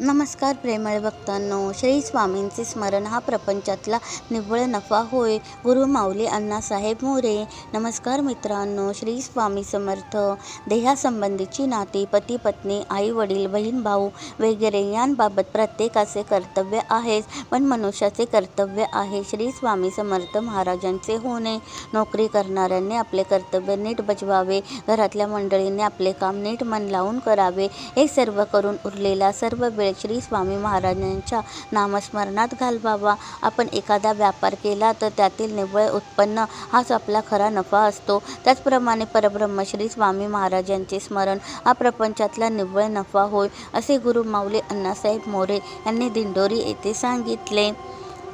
नमस्कार प्रेमळ भक्तांनो श्री स्वामींचे स्मरण हा प्रपंचातला निव्वळ नफा होय गुरु माऊली अण्णासाहेब मोरे. नमस्कार मित्रांनो श्री स्वामी समर्थ. देहासंबंधीची नाती पती पत्नी आई वडील बहीण भाऊ वगैरे यांबाबत प्रत्येकाचे कर्तव्य आहेच पण मनुष्याचे कर्तव्य आहे श्री स्वामी समर्थ महाराजांचे होणे. नोकरी करणाऱ्यांनी आपले कर्तव्य नीट बजवावे घरातल्या मंडळींनी आपले काम नीट मन लावून करावे हे सर्व करून उरलेला सर्व वेळ श्री स्वामी महाराजांच्या नामस्मरणात घालवावा आपण एखादा व्यापार केला तर त्यातील निव्वळ उत्पन्न हाच आपला खरा नफा असतो. त्याचप्रमाणे परब्रह्म श्री स्वामी महाराजांचे स्मरण हा प्रपंचातला निव्वळ नफा होय असे गुरु माऊली अण्णासाहेब मोरे यांनी दिंडोरी येथे सांगितले.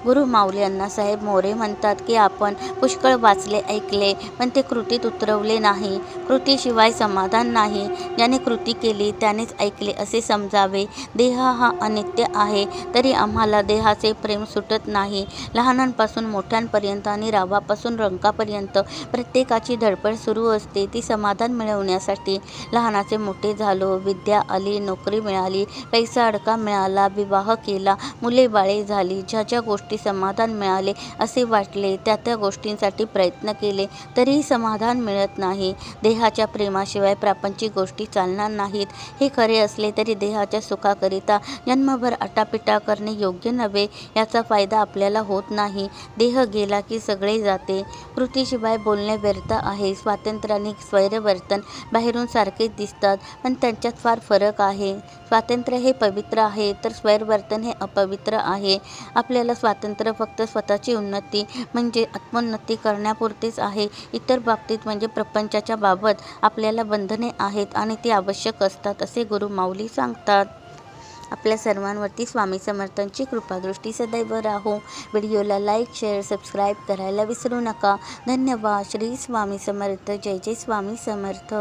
गुरु माऊली अण्णासाहेब मोरे म्हणतात की आपण पुष्कळ वाचले ऐकले पण ते कृतीत उतरवले नाही. कृतीशिवाय समाधान नाही. ज्याने कृती केली त्यानेच ऐकले असे समजावे. देह हा अनित्य आहे तरी आम्हाला देहाचे प्रेम सुटत नाही. लहानांपासून मोठ्यांपर्यंत आणि रावापासून रंकापर्यंत प्रत्येकाची धडपड सुरू असते ती समाधान मिळवण्यासाठी. लहानाचे मोठे झालो विद्या आली नोकरी मिळाली पैसा अडका मिळाला विवाह केला मुले बाळे झाली ज्या ज्या गोष्टी समाधान मिळाले असे वाटले. त्या त्या गोष्टींसाठी प्रयत्न केले तरीही समाधान मिळत नाही. देहाच्या प्रेमाशिवाय प्रापंचिक गोष्टी चालणार नाहीत. हे खरे असले तरी देहाच्या सुखाकरिता जन्मभर आटापिटा करणे योग्य नव्हे याचा फायदा आपल्याला होत नाही. देह गेला की सगळे जाते. कृतीशिवाय बोलणे व्यर्थ आहे. स्वातंत्र्याने स्वैरवर्तन बाहेरून सारखेच दिसतात पण त्यांच्यात फार फरक आहे. स्वातंत्र्य हे पवित्र आहे तर स्वैरवर्तन हे अपवित्र आहे. आपल्याला स्वातंत्र्य फक्त स्वतःची उन्नती म्हणजे आत्मोन्नती करण्यापुरतेच आहे. इतर बाबतीत म्हणजे प्रपंचाच्या बाबत आपल्याला बंधने आहेत आणि ती आवश्यक असतात असे गुरु माऊली सांगतात. आपल्या सर्वांवरती स्वामी समर्थांची कृपादृष्टी सदैव राहो. व्हिडिओला लाईक शेअर सबस्क्राईब करायला विसरू नका. धन्यवाद. श्री स्वामी समर्थ. जय जय स्वामी समर्थ.